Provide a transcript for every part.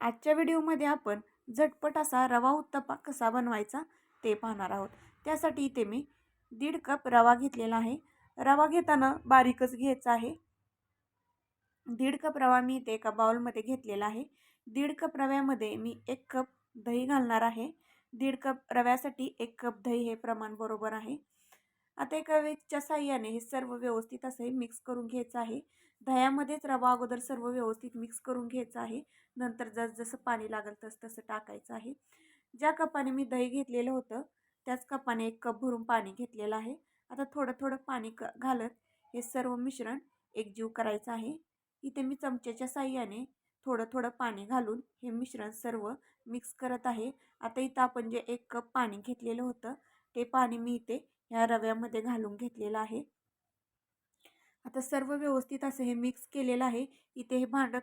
आजच्या व्हिडिओमध्ये आपण झटपट असा रवा उत्तप्पा कसा बनवायचा ते पाहणार आहोत. त्यासाठी इथे मी दीड कप रवा घेतलेला आहे. रवा घेताना बारीकच घ्यायचा आहे. दीड कप रवा मी इथे एका बाउलमध्ये घेतलेला आहे. दीड कप रव्यामध्ये मी एक कप दही घालणार आहे. दीड कप रव्यासाठी एक कप दही हे प्रमाण बरोबर आहे. आता एका वेगच्या साह्याने हे सर्व व्यवस्थित असे मिक्स करून घ्यायचं आहे. दह्यामध्येच रवा अगोदर सर्व व्यवस्थित मिक्स करून घ्यायचं आहे. नंतर जसं पाणी लागेल तसं तसं टाकायचं आहे. ज्या कपाने मी दही घेतलेलं होतं त्याच कपाने एक कप भरून पाणी घेतलेलं आहे. आता थोडं थोडं पाणी क घालत हे सर्व मिश्रण एकजीव करायचं आहे. इथे मी चमच्याच्या साह्याने थोडं थोडं पाणी घालून हे मिश्रण सर्व मिक्स करत आहे. आता इथं आपण जे एक कप पाणी घेतलेलं होतं ते पाणी मी इथे ह्या रव्यामध्ये घालून घेतलेलं आहे. आता सर्व व्यवस्थित असं हे मिक्स केलेलं आहे. इथे हे भांडं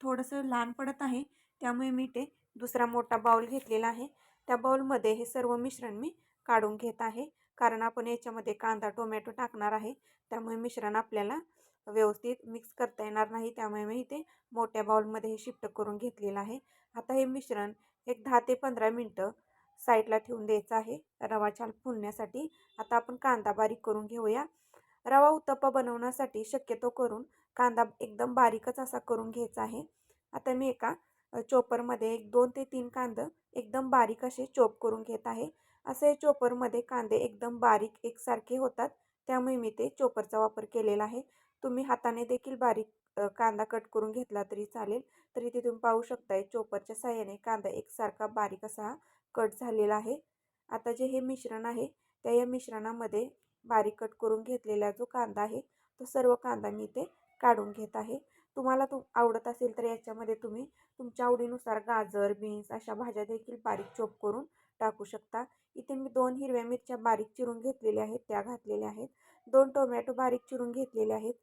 थोडंसं लहान पडत आहे. त्यामुळे मी ते दुसरा मोठा बाऊल घेतलेला आहे. त्या बाऊलमध्ये हे सर्व मिश्रण मी काढून घेत आहे. कारण आपण याच्यामध्ये कांदा टोमॅटो टाकणार आहे. त्यामुळे मिश्रण आपल्याला व्यवस्थित मिक्स करता येणार नाही त्यामुळे मी इथे मोठ्या बाउलमध्ये हे शिफ्ट करून घेतलेलं आहे. आता हे मिश्रण एक दहा ते पंधरा मिनटं साईडला ठेवून द्यायचं आहे. रवा छान फुलण्यासाठी. आता आपण कांदा बारीक करून घेऊया. रवा उत्तप्पा बनवण्यासाठी शक्यतो करून कांदा एकदम बारीकच असा करून घ्यायचा आहे. आता मी एका चोपरमध्ये एक दोन ते तीन कांदं एकदम बारीक असे चोप करून घेत आहे. असे चोपरमध्ये कांदे एकदम बारीक एकसारखे होतात. त्यामुळे मी ते चोपरचा वापर केलेला आहे. तुम्ही हाताने देखील बारीक कांदा कट करून घेतला तरी चालेल. तरी ते तुम्ही पाहू शकताय चोपरच्या साह्याने कांदा एकसारखा बारीक असा कट झालेला आहे. आता जे हे मिश्रण आहे त्या या मिश्रणामध्ये बारीक कट करून घेतलेला जो कांदा आहे तो सर्व कांदा मी इथे काढून घेत आहे. तुम्हाला तुम आवडत असेल तर याच्यामध्ये तुम्ही तुमच्या आवडीनुसार गाजर बीन्स अशा भाज्या देखील बारीक चोप करून टाकू शकता. इथे मी दोन हिरव्या मिरच्या बारीक चिरून घेतलेल्या आहेत त्या घातलेल्या आहेत. दोन टोमॅटो बारीक चिरून घेतलेले आहेत.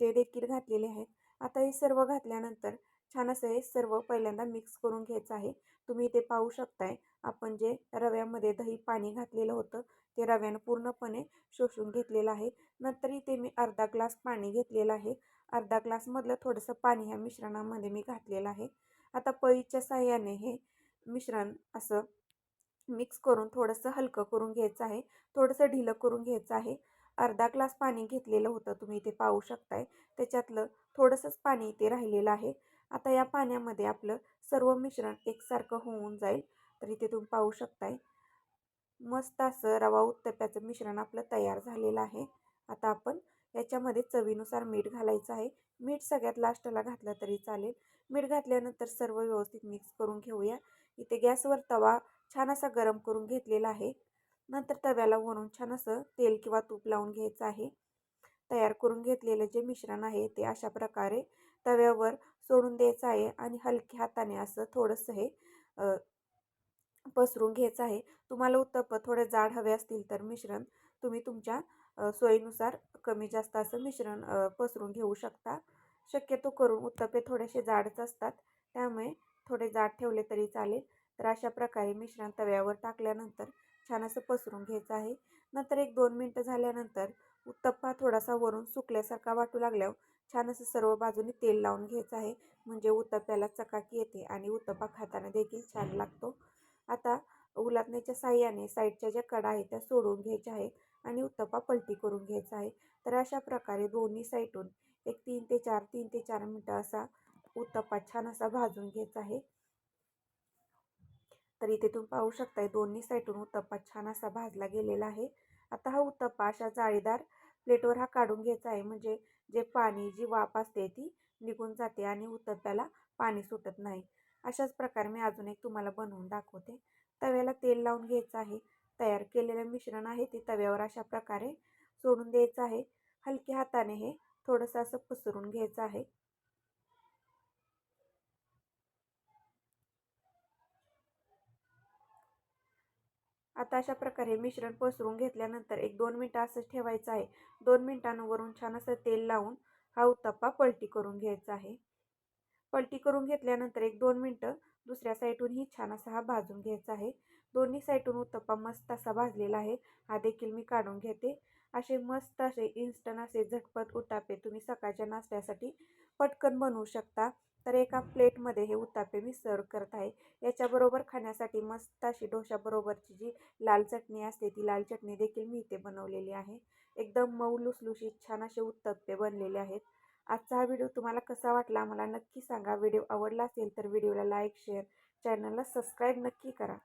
ते देखील घातलेले आहेत. आता हे सर्व घातल्यानंतर छान असं हे सर्व पहिल्यांदा मिक्स करून घ्यायचं आहे. तुम्ही इथे पाहू शकताय आपण जे रव्यामध्ये दही पाणी घातलेलं होतं ते रव्यानं पूर्णपणे शोषून घेतलेलं आहे. नंतर इथे मी अर्धा ग्लास पाणी घेतलेलं आहे. अर्धा ग्लासमधलं थोडंसं पाणी ह्या मिश्रणामध्ये मी घातलेलं आहे. आता पळीच्या साह्याने हे मिश्रण असं मिक्स करून थोडंसं हलकं करून घ्यायचं आहे. थोडंसं ढिलं करून घ्यायचं आहे. अर्धा ग्लास पाणी घेतलेलं होतं तुम्ही इथे पाहू शकताय. त्याच्यातलं थोडंसंच पाणी इथे राहिलेलं आहे. आता या पाण्यामध्ये आपलं सर्व मिश्रण एकसारखं होऊन जाईल. तर इथे तुम्ही पाहू शकताय. मस्त असं रवा उत्तप्याचं मिश्रण आपलं तयार झालेलं आहे. आता आपण याच्यामध्ये चवीनुसार मीठ घालायचं आहे. मीठ सगळ्यात लास्टला घातलं तरी चालेल. मीठ घातल्यानंतर सर्व व्यवस्थित मिक्स करून घेऊया. इथे गॅसवर तवा छान असा गरम करून घेतलेला आहे. नंतर तव्याला वरून छान असं तेल किंवा तूप लावून घ्यायचं आहे. तयार करून घेतलेलं जे मिश्रण आहे ते अशा प्रकारे तव्यावर सोडून द्यायचं आहे आणि हलक्या हाताने असं थोडंसं हे पसरून घ्यायचं आहे. तुम्हाला उत्तप्प थोडे जाड हवे असतील तर मिश्रण तुम्ही तुमच्या सोयीनुसार कमी जास्त असं मिश्रण पसरून घेऊ शकता. शक्यतो करून उत्तप्पे थोडेसे जाडच असतात. त्यामुळे थोडे जाड ठेवले तरी चालेल. तर अशा प्रकारे मिश्रण तव्यावर टाकल्यानंतर छान असं पसरून घ्यायचं आहे. नंतर एक दोन मिनटं झाल्यानंतर उत्तप्पा थोडासा वरून सुकल्यासारखा वाटू लागल्यावर छान असं सर्व बाजूने तेल लावून घ्यायचं आहे. म्हणजे उत्तप्प्याला चकाकी येते आणि उत्तप्पा खाताना देखील छान लागतो. आता उलातण्याच्या साह्याने साईडच्या ज्या कडा आहेत त्या सोडून घ्यायच्या आहेत आणि उत्तप्पा पलटी करून घ्यायचा आहे. तर अशा प्रकारे दोन्ही साईडून एक तीन ते चार तीन ते चार मिनटं असा उत्तप्पा छान असा भाजून घ्यायचा आहे. तर इथे तुम्ही पाहू शकताय दोन्ही साईडून उत्तप्पा छान असा भाजला गेलेला आहे. आता हा उत्तप्पा अशा जाळीदार प्लेटवर हा काढून घ्यायचा आहे. म्हणजे जे पाणी जी वाफ असते ती निघून जाते आणि उत्तप्प्याला पाणी सुटत नाही. अशाच प्रकारे मी अजून एक तुम्हाला बनवून दाखवते. तव्याला तेल लावून घ्यायचं आहे. तयार केलेलं मिश्रण आहे ते तव्यावर अशा प्रकारे सोडून द्यायचं आहे. हलक्या हाताने हे थोडंसं असं पसरून घ्यायचं आहे. आता अशा प्रकारे मिश्रण पसरून घेतल्यानंतर एक दोन मिनटं असंच ठेवायचं आहे. दोन मिनटांवरून छान असं तेल लावून हा उत्तप्पा पलटी करून घ्यायचा आहे. पलटी करून घेतल्यानंतर एक दोन मिनटं दुसऱ्या साईडूनही छान असा हा भाजून घ्यायचा आहे. दोन्ही साईडून उत्तप्पा मस्त असा भाजलेला आहे. हा देखील मी काढून घेते. असे मस्त असे इन्स्टंट असे झटपट उतापे तुम्ही सकाळच्या नाश्त्यासाठी पटकन बनवू शकता. तर एका प्लेटमध्ये हे उत्तापे मी सर्व करत आहे. याच्याबरोबर खाण्यासाठी मस्त अशी डोशाबरोबरची जी लाल चटणी असते ती लाल चटणी देखील मी इथे बनवलेली आहे. एकदम मऊ लुसलुशीत छान असे उत्तप्पे बनलेले आहेत. आजचा हा व्हिडिओ तुम्हाला कसा वाटला मला नक्की सांगा. व्हिडिओ आवडला असेल तर व्हिडिओला लाईक शेअर चॅनलला सबस्क्राईब नक्की करा.